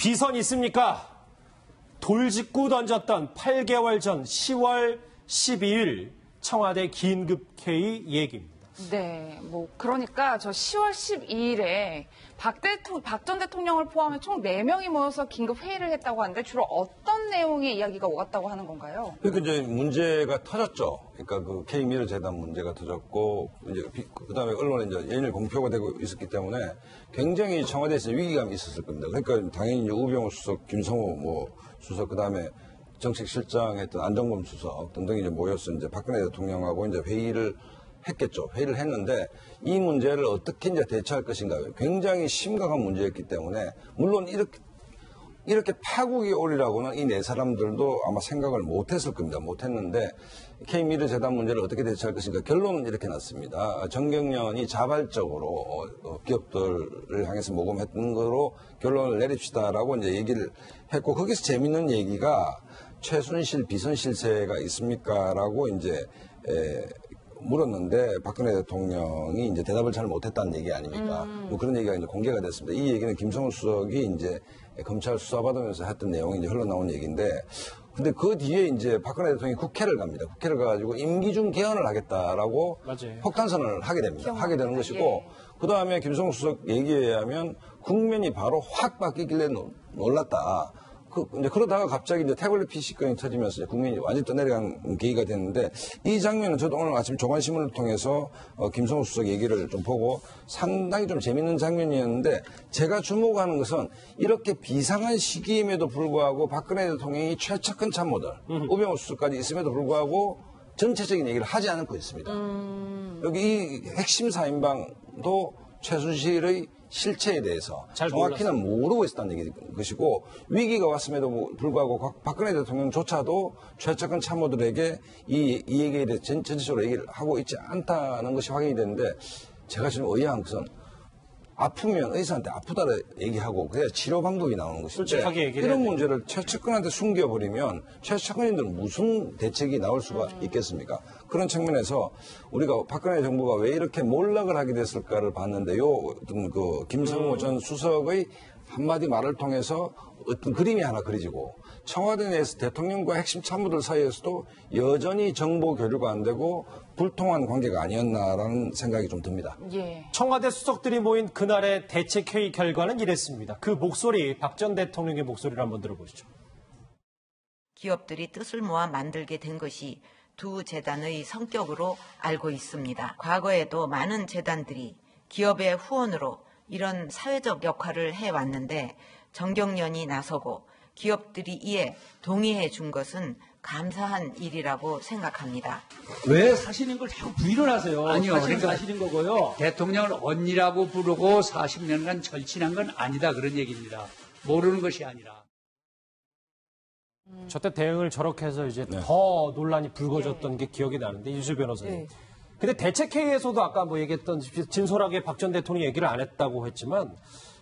비선 있습니까? 돌직구 던졌던 8개월 전 10월 12일 청와대 긴급회의 얘기입니다. 네, 뭐 그러니까 저 10월 12일에 박, 대통, 박전 대통령을 포함해 총 4명이 모여서 긴급 회의를 했다고 하는데 주로 어떤 내용의 이야기가 오갔다고 하는 건가요? 그러니까 이제 문제가 터졌죠. 그러니까 그 K미르 재단 문제가 터졌고 이제 그 다음에 언론에 이제 연일 공표가 되고 있었기 때문에 굉장히 청와대에서 위기감이 있었을 겁니다. 그러니까 당연히 이제 우병우 수석, 김성호 뭐 수석 그 다음에 정책실장 했던 안정범 수석 등등이 이제 모여서 이제 박근혜 대통령하고 이제 회의를 했겠죠. 회의를 했는데 이 문제를 어떻게 이제 대처할 것인가 굉장히 심각한 문제였기 때문에 물론 이렇게 이렇게 파국이 오리라고는 이 네 사람들도 아마 생각을 못했을 겁니다. 못했는데 K미르 재단 문제를 어떻게 대처할 것인가 결론은 이렇게 났습니다. 정경련이 자발적으로 어, 기업들을 향해서 모금했던 거로 결론을 내립시다라고 이제 얘기를 했고 거기서 재밌는 얘기가 최순실 비선실세가 있습니까라고 이제 에, 물었는데 박근혜 대통령이 이제 대답을 잘 못했다는 얘기 아닙니까? 뭐 그런 얘기가 이제 공개가 됐습니다. 이 얘기는 김성우 수석이 이제 검찰 수사받으면서 했던 내용이 이제 흘러나온 얘기인데 근데 그 뒤에 이제 박근혜 대통령이 국회를 갑니다. 국회를 가가지고 임기 중 개헌을 하겠다라고 맞아요. 폭탄선을 하게 됩니다. 하게 되는 것이고 그 다음에 김성우 수석 얘기에 의하면 국면이 바로 확 바뀌길래 노- 놀랐다. 그, 이제 그러다가 갑자기 이제 태블릿 PC건이 터지면서 이제 국민이 완전히 떠내려간 계기가 됐는데 이 장면은 저도 오늘 아침 조간신문을 통해서 어, 김성우 수석 얘기를 좀 보고 상당히 좀 재밌는 장면이었는데 제가 주목하는 것은 이렇게 비상한 시기임에도 불구하고 박근혜 대통령이 최측근 참모들, 우병우 수석까지 있음에도 불구하고 전체적인 얘기를 하지 않고 있습니다. 여기 이 핵심 사인방도 최순실의 실체에 대해서 잘 정확히는 모르고 있었다는 얘기 것이고 위기가 왔음에도 불구하고 곽- 박근혜 대통령조차도 최측근 참모들에게 이, 이 얘기에 대해 전, 전체적으로 얘기를 하고 있지 않다는 것이 확인이 되는데 제가 지금 의아한 것은 아프면 의사한테 아프다를 얘기하고 그래야 치료 방법이 나오는 것인데 솔직하게 얘기를 이런. 문제를 최측근한테 숨겨버리면 최측근인들은 무슨 대책이 나올 수가 있겠습니까? 그런 측면에서 우리가 박근혜 정부가 왜 이렇게 몰락을 하게 됐을까를 봤는데요. 어떤 그 김성호 전 수석의 한마디 말을 통해서 어떤 그림이 하나 그려지고 청와대 내에서 대통령과 핵심 참모들 사이에서도 여전히 정보 교류가 안 되고 불통한 관계가 아니었나라는 생각이 좀 듭니다. 예. 청와대 수석들이 모인 그날의 대책회의 결과는 이랬습니다. 그 목소리, 박 전 대통령의 목소리를 한번 들어보시죠. 기업들이 뜻을 모아 만들게 된 것이 두 재단의 성격으로 알고 있습니다. 과거에도 많은 재단들이 기업의 후원으로 이런 사회적 역할을 해왔는데 정경련이 나서고 기업들이 이에 동의해 준 것은 감사한 일이라고 생각합니다. 왜 사실인 걸 자꾸 부인을 하세요? 아니요, 사실은 그러니까 사실인 거고요. 대통령을 언니라고 부르고 40년간 절친한 건 아니다 그런 얘기입니다. 모르는 것이 아니라. 저때 대응을 저렇게 해서 이제 네. 더 논란이 불거졌던 게 기억이 나는데 유수 변호사님. 근데 대책회의에서도 아까 뭐 얘기했던 진솔하게 박 전 대통령 얘기를 안 했다고 했지만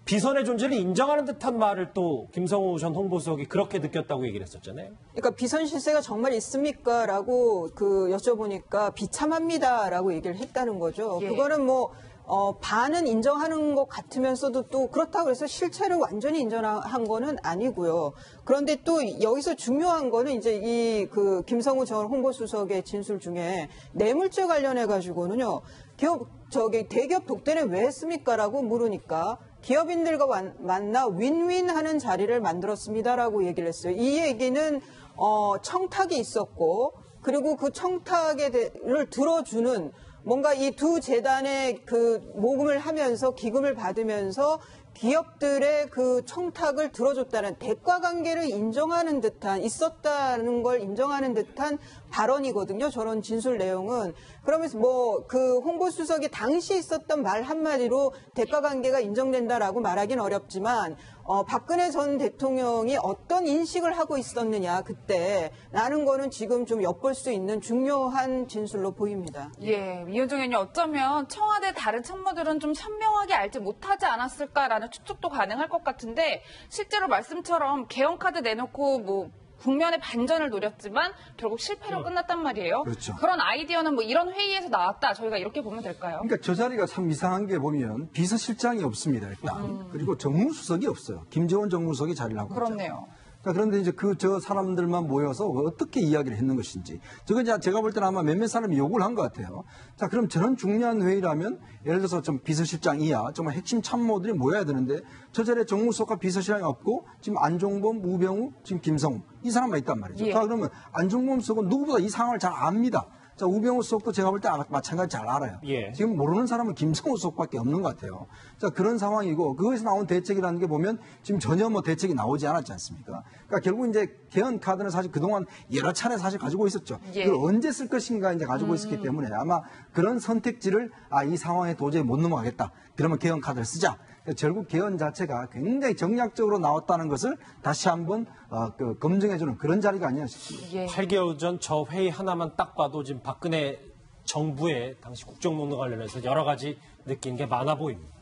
비선의 존재를 인정하는 듯한 말을 또 김성우 전 홍보수석이 그렇게 느꼈다고 얘기를 했었잖아요. 그러니까 비선 실세가 정말 있습니까? 라고 그 여쭤보니까 비참합니다 라고 얘기를 했다는 거죠. 예. 그거는 뭐, 어, 반은 인정하는 것 같으면서도 또 그렇다고 해서 실체를 완전히 인정한 거는 아니고요. 그런데 또 여기서 중요한 거는 이제 이 그 김성우 전 홍보수석의 진술 중에 뇌물죄 관련해 가지고는요. 기업, 저기 대기업 독대는 왜 했습니까? 라고 물으니까 기업인들과 완- 만나 윈윈 하는 자리를 만들었습니다라고 얘기를 했어요. 이 얘기는 어, 청탁이 있었고 그리고 그 청탁을 들어주는 뭔가 이 두 재단의 그 모금을 하면서 기금을 받으면서 기업들의 그 청탁을 들어줬다는 대가 관계를 인정하는 듯한 있었다는 걸 인정하는 듯한 발언이거든요. 저런 진술 내용은 그러면서 뭐 그 홍보 수석이 당시 있었던 말 한마디로 대가 관계가 인정된다라고 말하기는 어렵지만 어, 박근혜 전 대통령이 어떤 인식을 하고 있었느냐 그때 라는 거는 지금 좀 엿볼 수 있는 중요한 진술로 보입니다. 예, 이현정 의원님 어쩌면 청와대 다른 참모들은 좀 선명하게 알지 못하지 않았을까라는 추측도 가능할 것 같은데 실제로 말씀처럼 개헌 카드 내놓고 뭐 국면의 반전을 노렸지만 결국 실패로 끝났단 말이에요. 그렇죠. 런 아이디어는 뭐 이런 회의에서 나왔다. 저희가 이렇게 보면 될까요? 그러니까 저 자리가 참 이상한 게 보면 비서실장이 없습니다 일단 그리고 정무수석이 없어요 김재원 정무수석이 자리를 하고. 그렇네요. 까 그런데 이제 그 저 사람들만 모여서 어떻게 이야기를 했는 것인지 저건 이제 제가 볼 때는 아마 몇몇 사람이 요구를 한 것 같아요. 자 그럼 저런 중요한 회의라면 예를 들어서 좀 비서실장 이하 정말 핵심 참모들이 모여야 되는데 저 자리에 정무수석과 비서실장이 없고 지금 안종범, 우병우, 지금 김성우 이 사람만 있단 말이죠. 예. 자 그러면 안종범 수석은 누구보다 이 상황을 잘 압니다. 자 우병우 수석도 제가 볼 때 마찬가지 잘 알아요. 예. 지금 모르는 사람은 김성우 수석밖에 없는 것 같아요. 자 그런 상황이고 그거에서 나온 대책이라는 게 보면 지금 전혀 뭐 대책이 나오지 않았지 않습니까? 그러니까 결국 이제 개헌 카드는 사실 그동안 여러 차례 사실 가지고 있었죠. 예. 그걸 언제 쓸 것인가 이제 가지고 음. 있었기 때문에 아마 그런 선택지를 아 이 상황에 도저히 못 넘어가겠다. 그러면 개헌 카드를 쓰자. 그러니까 결국 개헌 자체가 굉장히 정략적으로 나왔다는 것을 다시 한번 어, 그 검증해주는 그런 자리가 아니냐 싶습니다. 예. 8개월 전 저 회의 하나만 딱 봐도 지금 박근혜 정부의 당시 국정농단 관련해서 여러 가지 느낀 게 많아 보입니다.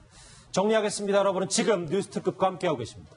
정리하겠습니다. 여러분은 지금 뉴스특급과 함께하고 계십니다.